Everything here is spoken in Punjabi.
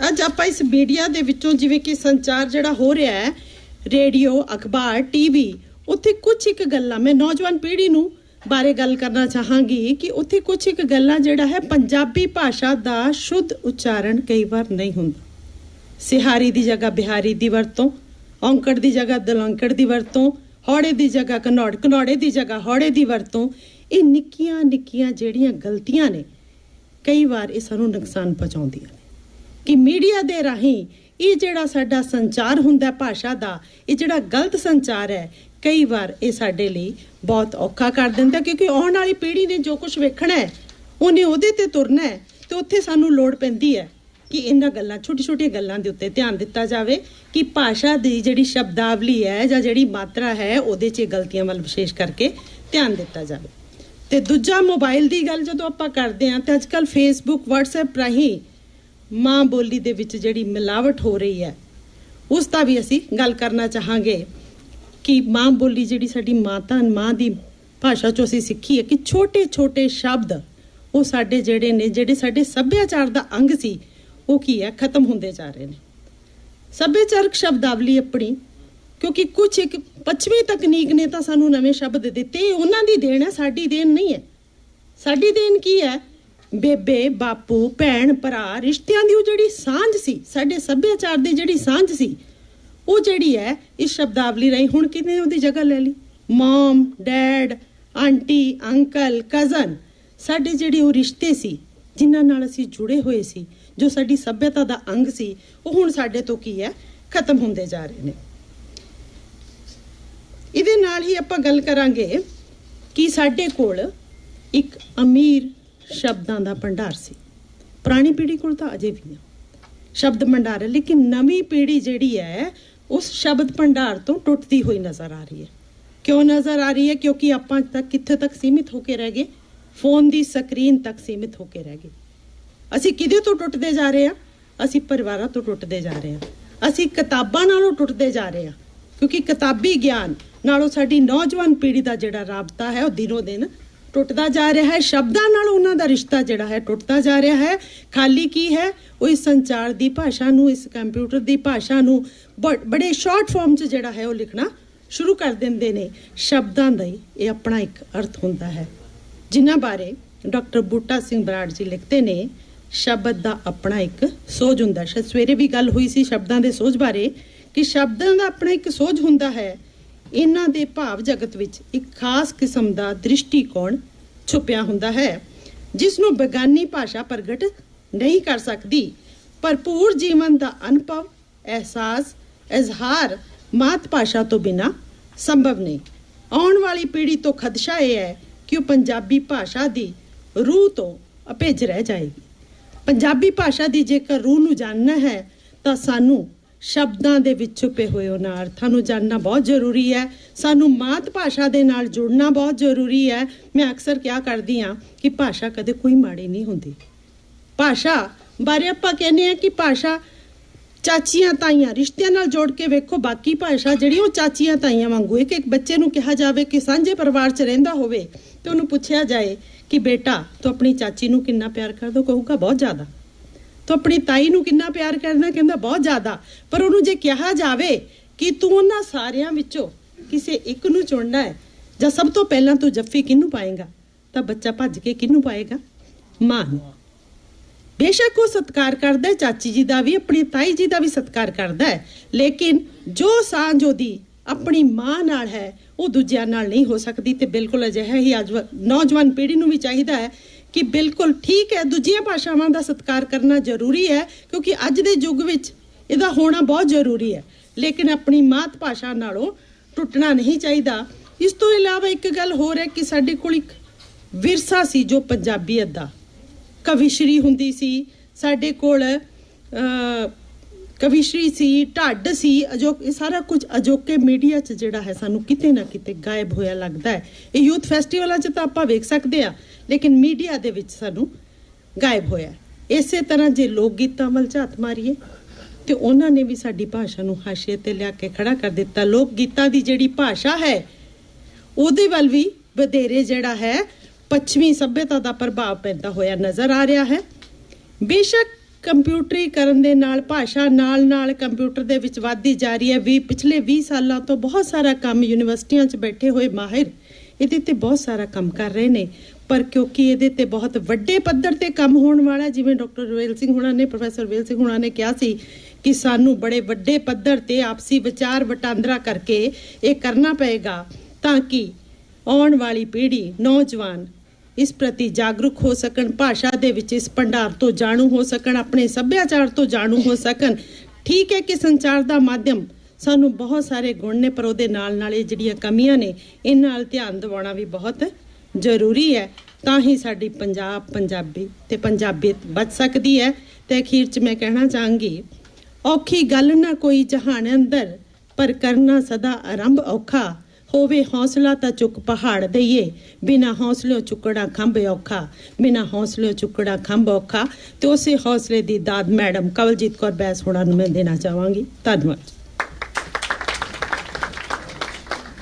ਅੱਜ ਆਪਾਂ ਇਸ ਮੀਡੀਆ ਦੇ ਵਿੱਚੋਂ ਜਿਵੇਂ ਕਿ ਸੰਚਾਰ ਜਿਹੜਾ ਹੋ ਰਿਹਾ ਹੈ, ਰੇਡੀਓ, ਅਖਬਾਰ, ਟੀਵੀ, ਉੱਥੇ ਕੁਝ ਇੱਕ ਗੱਲਾਂ, ਮੈਂ ਨੌਜਵਾਨ ਪੀੜ੍ਹੀ ਨੂੰ ਬਾਰੇ ਗੱਲ ਕਰਨਾ ਚਾਹਾਂਗੀ ਕਿ ਉੱਥੇ ਕੁਝ ਇੱਕ ਗੱਲਾਂ ਜਿਹੜਾ ਹੈ ਪੰਜਾਬੀ ਭਾਸ਼ਾ ਦਾ ਸ਼ੁੱਧ ਉਚਾਰਨ ਕਈ ਵਾਰ ਨਹੀਂ ਹੁੰਦਾ। ਸਿਹਾਰੀ ਦੀ ਜਗ੍ਹਾ ਬਿਹਾਰੀ ਦੀ ਵਰਤੋਂ, ਔਂਕੜ ਦੀ ਜਗ੍ਹਾ ਦਲੰਕੜ ਦੀ ਵਰਤੋਂ, ਹੌੜੇ ਦੀ ਜਗ੍ਹਾ ਕਨੌੜ ਕਨੌੜੇ ਦੀ ਜਗ੍ਹਾ ਹੌੜੇ ਦੀ ਵਰਤੋਂ, ਇਹ ਨਿੱਕੀਆਂ ਨਿੱਕੀਆਂ ਜਿਹੜੀਆਂ ਗਲਤੀਆਂ ਨੇ, ਕਈ ਵਾਰ ਇਹ ਸਾਨੂੰ ਨੁਕਸਾਨ ਪਹੁੰਚਾਉਂਦੀਆਂ ਨੇ। ਕਿ ਮੀਡੀਆ ਦੇ ਰਾਹੀਂ ਇਹ ਜਿਹੜਾ ਸਾਡਾ ਸੰਚਾਰ ਹੁੰਦਾ ਭਾਸ਼ਾ ਦਾ, ਇਹ ਜਿਹੜਾ ਗਲਤ ਸੰਚਾਰ ਹੈ, ਕਈ ਵਾਰ ਇਹ ਸਾਡੇ ਲਈ ਬਹੁਤ ਔਖਾ ਕਰ ਦਿੰਦਾ ਕਿਉਂਕਿ ਆਉਣ ਵਾਲੀ ਪੀੜ੍ਹੀ ਨੇ ਜੋ ਕੁਝ ਵੇਖਣਾ ਹੈ, ਉਹਨੇ ਉਹਦੇ ਤੇ ਤੁਰਨਾ ਹੈ ਤੇ ਉੱਥੇ ਸਾਨੂੰ ਲੋੜ ਪੈਂਦੀ ਹੈ ਕਿ ਇਹਨਾਂ ਗੱਲਾਂ ਛੋਟੀ ਛੋਟੀਆਂ ਗੱਲਾਂ ਦੇ ਉੱਤੇ ਧਿਆਨ ਦਿੱਤਾ ਜਾਵੇ ਕਿ ਭਾਸ਼ਾ ਦੀ ਜਿਹੜੀ ਸ਼ਬਦਾਵਲੀ ਹੈ ਜਾਂ ਜਿਹੜੀ ਮਾਤਰਾ ਹੈ, ਉਹਦੇ 'ਚ ਇਹ ਗਲਤੀਆਂ ਵੱਲ ਵਿਸ਼ੇਸ਼ ਕਰਕੇ ਧਿਆਨ ਦਿੱਤਾ ਜਾਵੇ। ਤੇ ਦੂਜਾ ਮੋਬਾਈਲ ਦੀ ਗੱਲ ਜਦੋਂ ਆਪਾਂ ਕਰਦੇ ਹਾਂ, ਤੇ ਅੱਜਕੱਲ ਫੇਸਬੁੱਕ WhatsApp ਰਾਹੀਂ ਮਾਂ ਬੋਲੀ ਦੇ ਵਿੱਚ ਜਿਹੜੀ ਮਿਲਾਵਟ ਹੋ ਰਹੀ ਹੈ, ਉਸ ਦਾ ਵੀ ਅਸੀਂ ਗੱਲ ਕਰਨਾ ਚਾਹਾਂਗੇ ਕਿ ਮਾਂ ਬੋਲੀ ਜਿਹੜੀ ਸਾਡੀ ਮਾਤਾ ਮਾਂ ਦੀ ਭਾਸ਼ਾ ਚੋਂ ਅਸੀਂ ਸਿੱਖੀ ਹੈ ਕਿ ਛੋਟੇ ਛੋਟੇ ਸ਼ਬਦ ਉਹ ਸਾਡੇ ਜਿਹੜੇ ਨੇ, ਜਿਹੜੇ ਸਾਡੇ ਸੱਭਿਆਚਾਰ ਦਾ ਅੰਗ ਸੀ, ਉਹ ਕੀ ਹੈ? ਖਤਮ ਹੁੰਦੇ ਜਾ ਰਹੇ ਨੇ। ਸੱਭਿਆਚਾਰਕ ਸ਼ਬਦਾਵਲੀ ਆਪਣੀ, ਕਿਉਂਕਿ ਕੁਝ ਇੱਕ ਪੱਛਮੀ ਤਕਨੀਕ ਨੇ ਤਾਂ ਸਾਨੂੰ ਨਵੇਂ ਸ਼ਬਦ ਦਿੱਤੇ ਉਹਨਾਂ ਦੀ ਦੇਣ ਹੈ, ਸਾਡੀ ਦੇਣ ਨਹੀਂ ਹੈ। ਸਾਡੀ ਦੇਣ ਕੀ ਹੈ? ਬੇਬੇ, ਬਾਪੂ, ਭੈਣ, ਭਰਾ, ਰਿਸ਼ਤਿਆਂ ਦੀ ਉਹ ਜਿਹੜੀ ਸਾਂਝ ਸੀ, ਸਾਡੇ ਸੱਭਿਆਚਾਰ ਦੀ ਜਿਹੜੀ ਸਾਂਝ ਸੀ, ਉਹ ਜਿਹੜੀ ਹੈ, ਇਸ ਸ਼ਬਦਾਵਲੀ ਰਾਹੀਂ ਹੁਣ ਕਿਨੇ ਉਹਦੀ ਜਗ੍ਹਾ ਲੈ ਲਈ? Mum, dad, aunty, uncle, cousin, ਸਾਡੇ ਜਿਹੜੇ ਉਹ ਰਿਸ਼ਤੇ ਸੀ, ਜਿਨ੍ਹਾਂ ਨਾਲ ਅਸੀਂ ਜੁੜੇ ਹੋਏ ਸੀ, ਜੋ ਸਾਡੀ ਸੱਭਿਅਤਾ ਦਾ ਅੰਗ ਸੀ, ਉਹ ਹੁਣ ਸਾਡੇ ਤੋਂ ਕੀ ਹੈ? ਖਤਮ ਹੁੰਦੇ ਜਾ ਰਹੇ ਨੇ। ਇਹਦੇ ਨਾਲ ਹੀ ਆਪਾਂ ਗੱਲ ਕਰਾਂਗੇ ਕਿ ਸਾਡੇ ਕੋਲ ਇੱਕ ਅਮੀਰ ਸ਼ਬਦਾਂ ਦਾ ਭੰਡਾਰ ਸੀ। ਪੁਰਾਣੀ ਪੀੜ੍ਹੀ ਕੋਲ ਤਾਂ ਅਜੇ ਵੀ ਆ। ਸ਼ਬਦ ਭੰਡਾਰ ਹੈ, ਲੇਕਿਨ ਨਵੀਂ ਪੀੜ੍ਹੀ ਜਿਹੜੀ ਹੈ, ਉਸ ਸ਼ਬਦ ਭੰਡਾਰ ਤੋਂ ਟੁੱਟਦੀ ਹੋਈ ਨਜ਼ਰ ਆ ਰਹੀ ਹੈ। ਕਿਉਂ ਨਜ਼ਰ ਆ ਰਹੀ ਹੈ? ਕਿਉਂਕਿ ਆਪਾਂ ਤੱਕ ਕਿੱਥੇ ਤੱਕ ਸੀਮਿਤ ਹੋ ਕੇ ਰਹਿ ਗਏ? ਫੋਨ ਦੀ ਸਕਰੀਨ ਤੱਕ ਸੀਮਿਤ ਹੋ ਕੇ ਰਹਿ ਗਏ। ਅਸੀਂ ਕਿਹਦੇ ਤੋਂ ਟੁੱਟਦੇ ਜਾ ਰਹੇ ਹਾਂ? ਅਸੀਂ ਪਰਿਵਾਰਾਂ ਤੋਂ ਟੁੱਟਦੇ ਜਾ ਰਹੇ ਹਾਂ। ਅਸੀਂ ਕਿਤਾਬਾਂ ਨਾਲੋਂ ਟੁੱਟਦੇ ਜਾ ਰਹੇ ਹਾਂ। ਕਿਉਂਕਿ ਕਿਤਾਬੀ ਗਿਆਨ ਨਾਲੋਂ ਸਾਡੀ ਨੌਜਵਾਨ ਪੀੜ੍ਹੀ ਦਾ ਜਿਹੜਾ ਰਾਬਤਾ ਹੈ, ਉਹ ਦਿਨੋ ਦਿਨ ਟੁੱਟਦਾ ਜਾ ਰਿਹਾ ਹੈ। ਸ਼ਬਦਾਂ ਨਾਲ ਉਹਨਾਂ ਦਾ ਰਿਸ਼ਤਾ ਜਿਹੜਾ ਹੈ, ਟੁੱਟਦਾ ਜਾ ਰਿਹਾ ਹੈ। ਖਾਲੀ ਕੀ ਹੈ? ਉਹ ਇਸ ਸੰਚਾਰ ਦੀ ਭਾਸ਼ਾ ਨੂੰ, ਇਸ ਕੰਪਿਊਟਰ ਦੀ ਭਾਸ਼ਾ ਨੂੰ ਬ- ਬੜੇ ਸ਼ਾਰਟ ਫਾਰਮ 'ਚ ਜਿਹੜਾ ਹੈ ਉਹ ਲਿਖਣਾ ਸ਼ੁਰੂ ਕਰ ਦਿੰਦੇ ਨੇ। ਸ਼ਬਦਾਂ ਦਾ ਹੀ ਇਹ ਆਪਣਾ ਇੱਕ ਅਰਥ ਹੁੰਦਾ ਹੈ। ਜਿਨ੍ਹਾਂ ਬਾਰੇ ਡਾਕਟਰ ਬੂਟਾ ਸਿੰਘ ਬਰਾੜ ਜੀ ਲਿਖਦੇ ਨੇ, ਸ਼ਬਦ ਦਾ ਆਪਣਾ ਇੱਕ ਸੋਝ ਹੁੰਦਾ ਹੈ। ਸ਼ਾਇਦ ਸਵੇਰੇ ਵੀ ਗੱਲ ਹੋਈ ਸੀ ਸ਼ਬਦਾਂ ਦੇ ਸੋਝ ਬਾਰੇ ਕਿ ਸ਼ਬਦਾਂ ਦਾ ਆਪਣਾ ਇੱਕ ਸੋਝ ਹੁੰਦਾ ਹੈ। ਇਹਨਾਂ ਦੇ ਭਾਵ ਜਗਤ ਵਿੱਚ ਇੱਕ ਖਾਸ ਕਿਸਮ ਦਾ ਦ੍ਰਿਸ਼ਟੀਕੋਣ ਛੁਪਿਆ ਹੁੰਦਾ ਹੈ ਜਿਸ ਨੂੰ ਬੇਗਾਨੀ ਭਾਸ਼ਾ ਪ੍ਰਗਟ ਨਹੀਂ ਕਰ ਸਕਦੀ। ਭਰਪੂਰ ਜੀਵਨ ਦਾ ਅਨੁਭਵ, ਅਹਿਸਾਸ, ਇਜ਼ਹਾਰ ਮਾਤ ਭਾਸ਼ਾ ਤੋਂ ਬਿਨਾ ਸੰਭਵ ਨਹੀਂ। ਆਉਣ ਵਾਲੀ ਪੀੜ੍ਹੀ ਤੋਂ ਖਦਸ਼ਾ ਇਹ ਹੈ ਕਿ ਉਹ ਪੰਜਾਬੀ ਭਾਸ਼ਾ ਦੀ ਰੂਹ ਤੋਂ ਅਭਿੱਜ ਰਹਿ ਜਾਏਗੀ। ਪੰਜਾਬੀ ਭਾਸ਼ਾ ਦੀ ਜੇਕਰ ਰੂਹ ਨੂੰ ਜਾਣਨਾ ਹੈ, ਤਾਂ ਸਾਨੂੰ ਸ਼ਬਦਾਂ ਦੇ ਵਿੱਚ ਛੁਪੇ ਹੋਏ ਉਹਨਾਂ ਅਰਥਾਂ ਨੂੰ ਜਾਣਨਾ ਬਹੁਤ ਜ਼ਰੂਰੀ ਹੈ। ਸਾਨੂੰ ਮਾਤ ਭਾਸ਼ਾ ਦੇ ਨਾਲ ਜੁੜਨਾ ਬਹੁਤ ਜ਼ਰੂਰੀ ਹੈ। ਮੈਂ ਅਕਸਰ ਕਿਹਾ ਕਰਦੀ ਹਾਂ ਕਿ ਭਾਸ਼ਾ ਕਦੇ ਕੋਈ ਮਾੜੀ ਨਹੀਂ ਹੁੰਦੀ। ਭਾਸ਼ਾ ਬਾਰੇ ਆਪਾਂ ਕਹਿੰਦੇ ਆ ਕਿ ਭਾਸ਼ਾ ਚਾਚੀਆਂ ਤਾਈਆਂ ਰਿਸ਼ਤਿਆਂ ਨਾਲ ਜੋੜ ਕੇ ਵੇਖੋ, ਬਾਕੀ ਭਾਸ਼ਾ ਜਿਹੜੀ ਉਹ ਚਾਚੀਆਂ ਤਾਈਆਂ ਵਾਂਗੂ, ਇੱਕ ਇੱਕ ਬੱਚੇ ਨੂੰ ਕਿਹਾ ਜਾਵੇ ਕਿ ਸਾਂਝੇ ਪਰਿਵਾਰ 'ਚ ਰਹਿੰਦਾ ਹੋਵੇ ਤੇ ਉਹਨੂੰ ਪੁੱਛਿਆ ਜਾਏ ਕਿ ਬੇਟਾ ਤੂੰ ਆਪਣੀ ਚਾਚੀ ਨੂੰ ਕਿੰਨਾ ਪਿਆਰ ਕਰਦਾ ਕਹੂਗਾ ਬਹੁਤ ਜ਼ਿਆਦਾ। ਤੂੰ ਆਪਣੀ ਤਾਈ ਨੂੰ ਕਿੰਨਾ ਪਿਆਰ ਕਰਦਾ ਕਹਿੰਦਾ ਬਹੁਤ ਜ਼ਿਆਦਾ। ਪਰ ਉਹਨੂੰ ਜੇ ਕਿਹਾ ਜਾਵੇ ਕਿ ਤੂੰ ਉਹਨਾਂ ਸਾਰਿਆਂ ਵਿੱਚੋਂ ਕਿਸੇ ਇੱਕ ਨੂੰ ਚੁਣਨਾ ਹੈ, ਜਾਂ ਸਭ ਤੋਂ ਪਹਿਲਾਂ ਤੂੰ ਜੱਫੀ ਕਿਹਨੂੰ ਪਾਏਗਾ? ਤਾਂ ਬੱਚਾ ਭੱਜ ਕੇ ਕਿਹਨੂੰ ਪਾਏਗਾ? ਮਾਂ ਨੂੰ। ਬੇਸ਼ੱਕ ਉਹ ਸਤਿਕਾਰ ਕਰਦਾ ਹੈ, ਚਾਚੀ ਜੀ ਦਾ ਵੀ, ਆਪਣੀ ਤਾਈ ਜੀ ਦਾ ਵੀ ਸਤਿਕਾਰ ਕਰਦਾ ਹੈ। ਲੇਕਿਨ ਜੋ ਸਾਂਝ ਉਹਦੀ ਆਪਣੀ ਮਾਂ ਨਾਲ ਹੈ, ਉਹ ਦੂਜਿਆਂ ਨਾਲ ਨਹੀਂ ਹੋ ਸਕਦੀ ਤੇ ਬਿਲਕੁਲ ਅਜਿਹਾ ਹੀ ਅੱਜ ਨੌਜਵਾਨ ਪੀੜ੍ਹੀ ਨੂੰ ਵੀ ਚਾਹੀਦਾ ਹੈ ਕਿ ਬਿਲਕੁਲ ਠੀਕ ਹੈ, ਦੂਜੀਆਂ ਭਾਸ਼ਾਵਾਂ ਦਾ ਸਤਿਕਾਰ ਕਰਨਾ ਜ਼ਰੂਰੀ ਹੈ, ਕਿਉਂਕਿ ਅੱਜ ਦੇ ਯੁੱਗ ਵਿੱਚ ਇਹਦਾ ਹੋਣਾ ਬਹੁਤ ਜ਼ਰੂਰੀ ਹੈ। ਲੇਕਿਨ ਆਪਣੀ ਮਾਤ ਭਾਸ਼ਾ ਨਾਲੋਂ ਟੁੱਟਣਾ ਨਹੀਂ ਚਾਹੀਦਾ। ਇਸ ਤੋਂ ਇਲਾਵਾ ਇੱਕ ਗੱਲ ਹੋਰ ਹੈ ਕਿ ਸਾਡੇ ਕੋਲ ਇੱਕ ਵਿਰਸਾ ਸੀ ਜੋ ਪੰਜਾਬੀਅਤ ਦਾ। ਕਵਿਸ਼ਰੀ ਹੁੰਦੀ ਸੀ, ਸਾਡੇ ਕੋਲ ਕਵਿਸ਼ਰੀ ਸੀ, ਢੱਡ ਸੀ ਅਜੋ ਇਹ ਸਾਰਾ ਕੁਝ ਅਜੋਕੇ ਮੀਡੀਆ 'ਚ ਜਿਹੜਾ ਹੈ ਸਾਨੂੰ ਕਿਤੇ ਨਾ ਕਿਤੇ ਗਾਇਬ ਹੋਇਆ ਲੱਗਦਾ ਹੈ। ਇਹ ਯੂਥ ਫੈਸਟੀਵਲਾਂ 'ਚ ਤਾਂ ਆਪਾਂ ਵੇਖ ਸਕਦੇ ਆ ਲੇਕਿਨ ਮੀਡੀਆ ਦੇ ਵਿੱਚ ਸਾਨੂੰ ਗਾਇਬ ਹੋਇਆ ਇਸੇ ਤਰ੍ਹਾਂ ਜੇ ਲੋਕ ਗੀਤਾਂ ਵੱਲ ਝਾਤ ਮਾਰੀਏ, ਤੇ ਉਹਨਾਂ ਨੇ ਵੀ ਸਾਡੀ ਭਾਸ਼ਾ ਨੂੰ ਹਾਸ਼ੀਏ ਤੇ ਲਿਆ ਕੇ ਖੜਾ ਕਰ ਦਿੱਤਾ। ਲੋਕ ਗੀਤਾਂ ਦੀ ਜਿਹੜੀ ਭਾਸ਼ਾ ਹੈ, ਉਹਦੇ ਵੱਲ ਵੀ ਵਧੇਰੇ ਜਿਹੜਾ ਹੈ, ਪੱਛਮੀ ਸਭਿਅਤਾ ਦਾ ਪ੍ਰਭਾਵ ਪੈਂਦਾ ਹੋਇਆ ਨਜ਼ਰ ਆ ਰਿਹਾ ਹੈ। ਬੇਸ਼ੱਕ ਕੰਪਿਊਟਰੀਕਰਨ ਦੇ ਨਾਲ, ਭਾਸ਼ਾ ਨਾਲ ਨਾਲ ਕੰਪਿਊਟਰ ਦੇ ਵਿੱਚ ਵੱਧਦੀ ਜਾ ਰਹੀ ਹੈ। ਵੀ ਪਿਛਲੇ 20 ਸਾਲਾਂ ਤੋਂ ਬਹੁਤ ਸਾਰਾ ਕੰਮ ਯੂਨੀਵਰਸਿਟੀਆਂ 'ਚ ਬੈਠੇ ਹੋਏ ਮਾਹਿਰ ਇਹਦੇ ਤੇ ਬਹੁਤ ਸਾਰਾ ਕੰਮ ਕਰ ਰਹੇ ਨੇ। ਪਰ ਕਿਉਂਕਿ ਇਹਦੇ ਤੇ ਬਹੁਤ ਵੱਡੇ ਪੱਧਰ ਤੇ ਕੰਮ ਹੋਣ ਵਾਲਾ ਜਿਵੇਂ ਡਾਕਟਰ ਰਵੇਲ ਸਿੰਘ ਹੁਣਾਂ ਨੇ, ਪ੍ਰੋਫੈਸਰ ਵੇਲ ਸਿੰਘ ਹੁਣਾਂ ਨੇ ਕਿਹਾ ਸੀ ਕਿ ਸਾਨੂੰ ਬੜੇ ਵੱਡੇ ਪੱਧਰ ਤੇ ਆਪਸੀ ਵਿਚਾਰ ਵਟਾਂਦਰਾ ਕਰਕੇ ਇਹ ਕਰਨਾ ਪਏਗਾ ਤਾਂ ਕਿ ਆਉਣ ਵਾਲੀ ਪੀੜ੍ਹੀ, ਨੌਜਵਾਨ ਇਸ ਪ੍ਰਤੀ ਜਾਗਰੂਕ ਹੋ ਸਕਣ, ਭਾਸ਼ਾ ਦੇ ਵਿੱਚ ਇਸ ਭੰਡਾਰ ਤੋਂ ਜਾਣੂ ਹੋ ਸਕਣ, ਆਪਣੇ ਸੱਭਿਆਚਾਰ ਤੋਂ ਜਾਣੂ ਹੋ ਸਕਣ। ਠੀਕ ਹੈ ਕਿ ਸੰਚਾਰ ਦਾ ਮਾਧਿਅਮ ਸਾਨੂੰ ਬਹੁਤ ਸਾਰੇ ਗੁਣ ਨੇ, ਪਰ ਉਹਦੇ ਨਾਲ ਨਾਲ ਇਹ ਜਿਹੜੀਆਂ ਕਮੀਆਂ ਨੇ ਇਹਨਾਂ ਨਾਲ ਧਿਆਨ ਦਿਵਾਉਣਾ ਵੀ ਬਹੁਤ ਜ਼ਰੂਰੀ ਹੈ। ਤਾਂ ਹੀ ਸਾਡੀ ਪੰਜਾਬ ਪੰਜਾਬੀ ਤੇ ਪੰਜਾਬੀਅਤ ਬਚ ਸਕਦੀ ਹੈ। ਤੇ ਅਖੀਰ 'ਚ ਮੈਂ ਕਹਿਣਾ ਚਾਹਾਂਗੀ, ਔਖੀ ਗੱਲ ਨਾ ਕੋਈ ਜਹਾਨ ਅੰਦਰ, ਪਰ ਕਰਨਾ ਸਦਾ ਆਰੰਭ ਔਖਾ। ਹੋਵੇ ਹੌਸਲਾ ਤਾਂ ਚੁੱਕ ਪਹਾੜ ਦਈਏ। ਬਿਨਾ ਹੌਸਲੇ ਚੁੱਕੜਾ ਖੰਭ ਔਖਾ। ਬਿਨਾ ਹੌਸਲੇ ਚੁੱਕੜਾ ਖੰਭ ਔਖਾ। ਤੇ ਉਸੇ ਹੌਸਲੇ ਦੀ ਦਾਦ ਮੈਡਮ ਕਵਲਜੀਤ ਕੌਰ ਬੈਸ ਹੋਣਾ ਨੂੰ ਮੈਂ ਦੇਣਾ ਚਾਹਾਂਗੀ। ਧੰਨਵਾਦ।